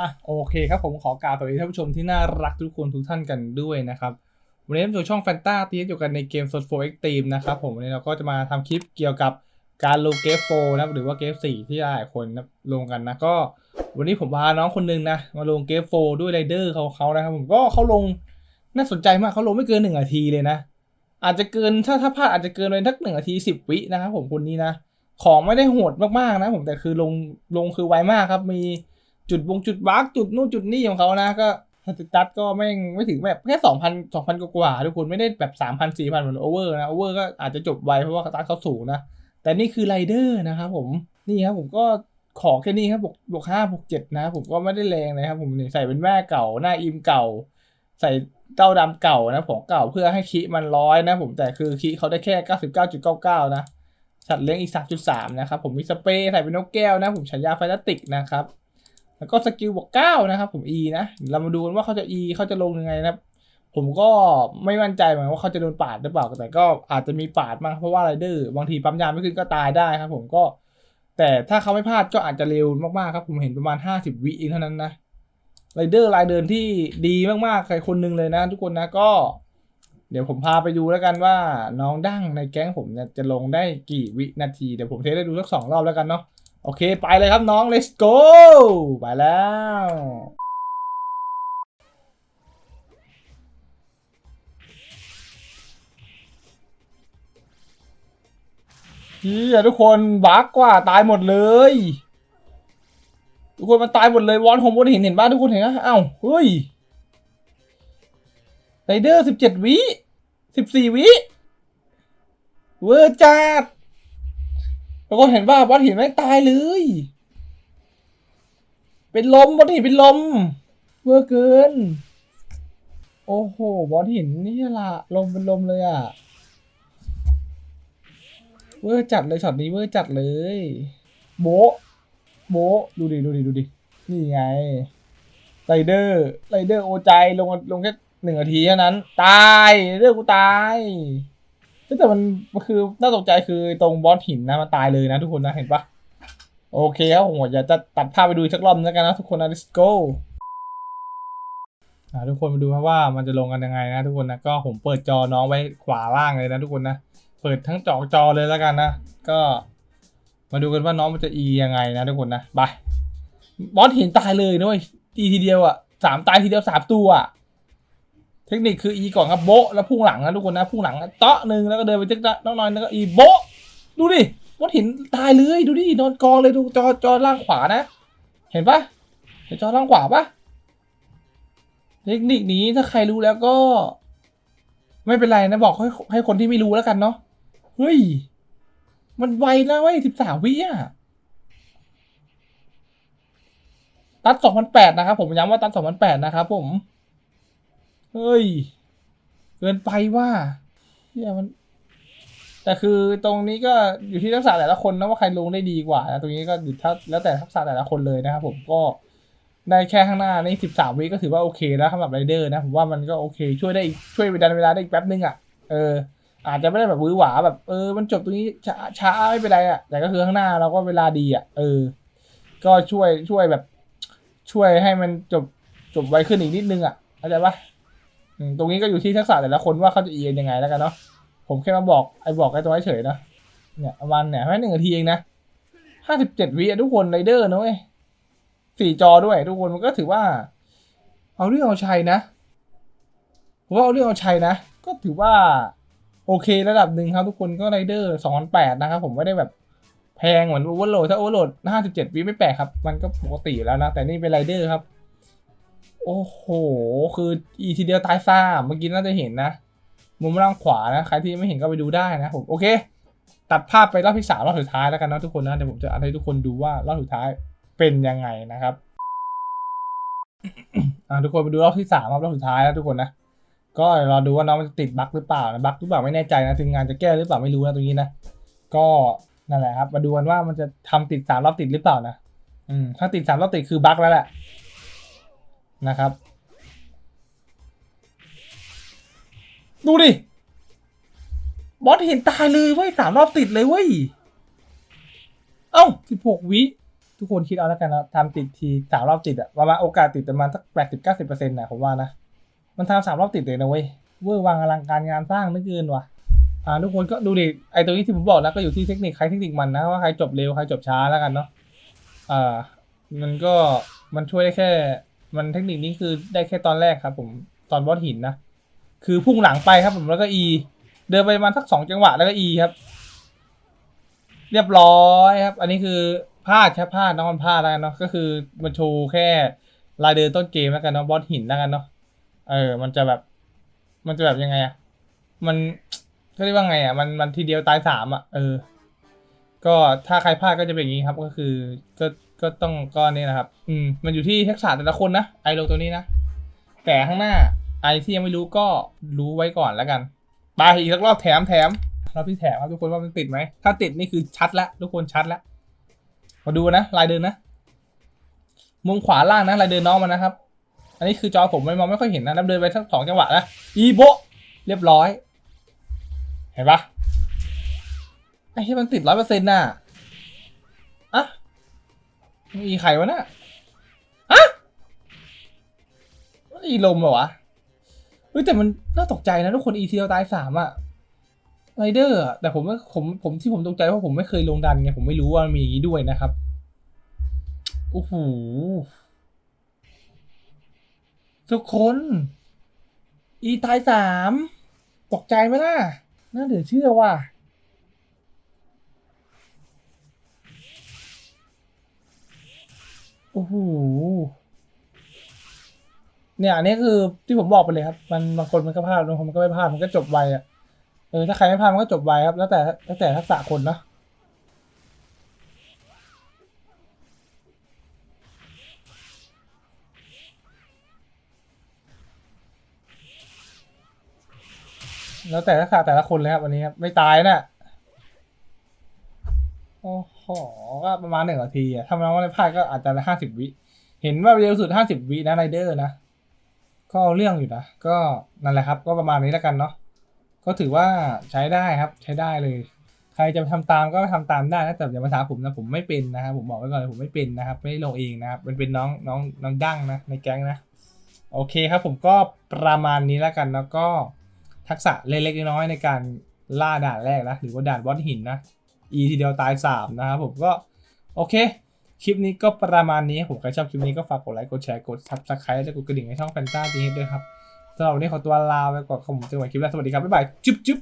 อะโอเคครับผมขอกล่าวสวัสดีท่านผู้ชมที่น่ารักทุกคนทุกท่านกันด้วยนะครับ วันนี้เราช่องแฟนตาตีอยู่กันในเกม s o ดโฟเอ็กตีมนะครับผมวันนี้เราก็จะมาทำคลิปเกี่ยวกับการลงเกมโฟนะหรือว่าเกมสี่ที่หลายคนลงกันนะก็ วันนี้ผมพาน้องคนหนึงนะมาลงเกมโฟด้วยไรเดอร์เขาเขานะครับผมก็เขาลงน่าสนใจมากเขาลงไม่เกินหนึ่งนาทีเลยนะ อาจจะเกินถ้าถ้าพลาดอาจจะเกินไปทักหนึ่งนาทีสิบวินะครับผมคนนี้นะ ของไม่ได้โหดมากๆนะผมแต่คือลงลงคือไวมากครับมี จุดวงจุดวักจุดนู่นจุดนี่ของเขานะก็สติตัสก็ไม่ไม่ถึงแบบแค่สองพันสองพันกว่าทุกคนไม่ได้แบบสามพันสี่พันเหมือนโอเวอร์นะโอเวอร์ก็อาจจะจบไวเพราะว่าสตาร์เขาสูงนะ แต่นี่คือไรเดอร์นะครับผมนี่ครับผมก็ขอแค่นี้ครับบวกบวกห้าบวกเจ็ดนะ ผมก็ไม่ได้แรงนะครับผมนี่ใส่เป็นแม่เก่าหน้าอิมเก่า ใส่เต้าดำเก่านะของเก่าเพื่อให้คิมันร้อยนะผมแต่คือคิเขาได้แค่เก้าสิบเก้าจุดเก้าเก้านะสัตว์เลี้ยงอีก3.3นะครับผมมีสเปรย์ใส่เป็นนกแก้วนะผมฉายาไฟลติกนะครับ แล้วก็สกิลบวก9นะครับ ผม E นะ เรามาดูกันว่าเขาจะ E เขาจะลงยังไงนะครับ ผมก็ไม่มั่นใจเหมือนว่าเขาจะโดนปาดหรือเปล่า แต่ก็อาจจะมีปาดมางเพราะว่าไรเดอร์บางทีปั๊มยาไม่ขึ้นก็ตายได้ครับ ผมก็ แต่ถ้าเขาไม่พลาดก็อาจจะเร็วมากๆครับ ผมเห็นประมาณ 50 วิเองเท่านั้นนะไรเดอร์รายเดินที่ดีมากๆใครคนหนึ่งเลยนะ ทุกคนนะก็ เดี๋ยวผมพาไปดูแล้วกันว่าน้องดั้งในแก๊งผมเนี่ยจะลงได้กี่วินาทีเดี๋ยวผมเทสได้ดูสักสองรอบแล้วกันเนาะ โอเคไปเลยครับน้อง let's go ไปแล้ว เฮียทุกคนบักกว่าตายหมดเลย ทุกคนมันตายหมดเลยวอนผมบนเห็นเห็นบ้านทุกคนเห็นนะอ้าเฮ้ยไรเดอร์สิบเจ็ดวิสิบสี่วิ เวอร์จัด แล้วก็เห็นว่าบอสหินแม่งตายเลย เป็นลมบอสหินเป็นลมเวอร์เกิน โอ้โหบอสหินนี่ละลมเป็นลมเลยอะเวอร์จัดเลยช็อตนี้เวอร์จัดเลย โบโบดูดิดูดิดูดินี่ไงไรเดอร์ไรเดอร์โอใจลงลงแค่หนึ่งนาทีเท่านั้น ตายเรื่องกูตาย แต่มันมันคือน่าตกใจคือตรงบอสหินนะมันตายเลยนะทุกคนนะเห็นปะโอเคครับผมอยากจะตัดภาพไปดูสักรอบนึงแล้วกันนะทุกคนนะ let's go อ่าทุกคนมาดูครับว่ามันจะลงกันยังไงนะทุกคนนะก็ผมเปิดจอน้องไว้ขวาล่างเลยนะทุกคนนะเปิดทั้งจอจอเลยแล้วกันนะก็มาดูกันว่าน้องมันจะ e ยังไงนะทุกคนนะไปบอสหินตายเลยนะเว้ย e ทีเดียวอะสามตายทีเดียวสามตัวอะ เทคนิคคือ e ก่อนครับโบะแล้วพุ่งหลังนะทุกคนนะพุ่งหลังเตาะหนึ่งแล้วก็เดินไปจึ๊กน้องน้อยแล้วก็ e โบะดูดิวัดหินตายเลยดูดินอนกองเลยดูจอจอล่างขวานะ เห็นปะเห็นจอล่างขวาปะเทคนิคนี้ถ้าใครรู้แล้วก็ ไม่เป็นไรนะบอกให้ให้คนที่ไม่รู้แล้วกันเนาะเฮ้ย มันไวนะเว้ยสิบสามวิอะตัดสองพันแปดนะครับผมย้ำว่าตัดสองพันแปดนะครับผม เฮ้ย เกินไปว่าเนี่ยมัน แต่คือตรงนี้ก็อยู่ที่ทักษะแต่ละคนนะว่าใครลงได้ดีกว่านะตรงนี้ก็อยู่ถ้าแล้วแต่ทักษะแต่ละคนเลยนะครับผมก็ได้แค่ข้างหน้าในสิบสามวิก็ถือว่าโอเคแล้วสำหรับไรเดอร์นะผมว่ามันก็โอเค ช่วยได้อีกช่วยไปดันเวลาได้อีกแป๊บนึงอะเอออาจจะไม่ได้แบบวื้อหวาแบบเออมันจบตรงนี้ช้าช้าไม่เป็นไรอะแต่ก็คือข้างหน้าเราก็เวลาดีอะเออ ก็ช่วยช่วยแบบ ช่วยให้มันจบจบไวขึ้นอีกนิดนึงอะเข้าใจปะ ตรงนี้ก็อยู่ที่ทักษะแต่ละคนว่าเขาจะเอียนยังไงแล้วกันเนาะผมแค่มาบอกไอ้บอกไอ้ตัวเฉยนะเนี่ยประมาณเนี่ยแค่หนึ่งนาทีเองนะห้าสิบเจ็ดวิทุกคนไรเดอร์นะเว้ยสี่จอด้วยทุกคนมันก็ถือว่า เอาเรื่องเอาชัยนะผมว่าเอาเรื่องเอาชัยนะ ก็ถือว่า โอเคระดับหนึ่งครับทุกคนก็ไรเดอร์สองพันแปดนะครับผมไม่ได้แบบแพงเหมือนโอเวอร์โหลดถ้าโอเวอร์โหลดห้าสิบเจ็ดวิไม่แปลกครับ มันก็ปกติอยู่แล้วนะ แต่นี่เป็นไรเดอร์ครับ โอ้โห คืออีทีเดียวตายซ่า เมื่อกี้น่าจะเห็นนะ มุมล่างขวานะ ใครที่ไม่เห็นก็ไปดูได้นะผม โอเค ตัดภาพไปรอบที่สามรอบสุดท้ายแล้วกันนะทุกคนนะ เดี๋ยวผมจะให้ทุกคนดูว่ารอบสุดท้ายเป็นยังไงนะครับ อ่าทุกคนไปดูรอบที่สามรอบสุดท้ายแล้วทุกคนนะ ก็เรอดูว่าน้องมันจะติดบั๊กหรือเปล่านะ บั๊กหรือเปล่าไม่แน่ใจนะทีมงานจะแก้หรือเปล่าไม่รู้นะตรงนี้นะ ก็นั่นแหละครับ มาดูกันว่ามันจะทำติดสามรอบติดหรือเปล่านะ อืม ถ้าติดสามรอบติดคือบั๊กแล้วแหละ นะครับ ดูดิ บอสเห็นตายเลยเว้ยสามรอบติดเลยเว้ย เอ้าสิบหกวิ ทุกคนคิดเอาแล้วกันนะทำติดทีสามรอบติดอะประมาณโอกาสติดประมาณสักแปดสิบเก้าสิบเปอร์เซ็นต์นะผมว่านะ มันทำสามรอบติดเลยนะเว้ย เวอร์วังอลังการงานสร้างไม่เกินว่ะอ่าทุกคนก็ดูดิไอตัวนี้ที่ผมบอกนะก็อยู่ที่เทคนิคใครเทคนิคมันนะว่าใครจบเร็วใครจบช้าแล้วกันเนาะอ่ามันก็มันช่วยได้แค่ มันเทคนิคนี้คือได้แค่ตอนแรกครับ ผมตอนบอสหินนะคือพุ่งหลังไปครับ ผมแล้วก็ E เดินไปประมาณสักสองจังหวะแล้วก็ E ครับ เรียบร้อยครับ อันนี้คือพลาดแค่พลาดน้องมันพลาดแล้วกันเนาะก็คือมันโชว์แค่ลายเดินต้นเกมแล้วกันเนาะบอสหินแล้วกันเนาะเออ มันจะแบบ มันจะแบบยังไงอะมันก็เรียกว่าไงอะมันมันทีเดียวตายสามอะเออ ก็ถ้าใครพลาดก็จะเป็นอย่างนี้ครับ ก็คือก็ ก็ต้องก็นี่นะครับ อืม มันอยู่ที่ทักษะแต่ละคนนะไอโลตัวนี้นะ แต่ข้างหน้าไอที่ยังไม่รู้ก็รู้ไว้ก่อนแล้วกันไปอีกสักรอบแถมแถมรอบที่แถมครับทุกคนว่ามันติดไหม ถ้าติดนี่คือชัดแล้วทุกคนชัดแล้วมาดูนะลายเดินนะ มุมขวาล่างนะลายเดินน้องมันนะครับ อันนี้คือจอผมไม่มองไม่ค่อยเห็นนะน้ำเดินไปทั้งสองจังหวะนะอีโบเรียบร้อย เห็นปะไอ้ที่มันติดร้อยเปอร์เซ็นต์น่ะ มีใครวะน่ะอะมันอีลมเหรอวะเฮ้ยแต่มันน่าตกใจนะทุกคนอีเทียตายสามอะไรเดอร์อะแต่ผมว่าผมผมที่ผมตกใจเพราะผมไม่เคยลงดันไงผมไม่รู้ว่ามีอย่างนี้ด้วยนะครับโอ้โหทุกคน อีตายสามตกใจไหมล่ะ น่าเหลือเชื่อว่ะ โอ้โหเนี่ยอันนี้คือที่ผมบอกไปเลยครับ มันบางคนมันก็พลาดบางคนมันก็ไม่พลาดมันก็จบไวอะเออถ้าใครไม่พลาดมันก็จบไวครับ แล้วแต่แล้วแต่ทักษะคนนะแล้วแต่ทักษะแต่ละคนเลยครับวันนี้ครับไม่ตายน่ะ ก็ประมาณหนึ่งนาทีอะถ้าน้องไม่พลาดก็อาจจะห้าสิบวิ เห็นว่าเร็วสุดห้าสิบวินะไรเดอร์นะ ก็เรื่องอยู่นะ ก็นั่นแหละครับ ก็ประมาณนี้แล้วกันเนาะ ก็ถือว่าใช้ได้ครับ ใช้ได้เลย ใครจะไปทำตามก็ไปทำตามได้นะ แต่อย่ามาถามผมนะ ผมไม่เป็นนะครับ ผมบอกไว้ก่อนเลยผมไม่เป็นนะครับ ไม่ได้ลงเองนะครับ มันเป็นน้องน้องน้องดั้งนะ ในแก๊งนะ โอเคครับ ผมก็ประมาณนี้แล้วกันแล้วก็ทักษะเล็กๆน้อยๆในการล่าด่านแรกนะ หรือว่าด่านบอสหินนะ E ทีเดียวตายสามนะครับผมก็ โอเค คลิปนี้ก็ประมาณนี้ผมใครชอบคลิปนี้ก็ฝากกดไลค์ กดแชร์ กด subscribe และกดกระดิ่งให้ช่องแฟนตาดีด้วยครับสำหรับวันนี้ขอตัวลาไปก่อนครับผมเจอกันใหม่คลิปหน้าสวัสดีครับ บ๊ายบาย จุ๊บจุ๊บ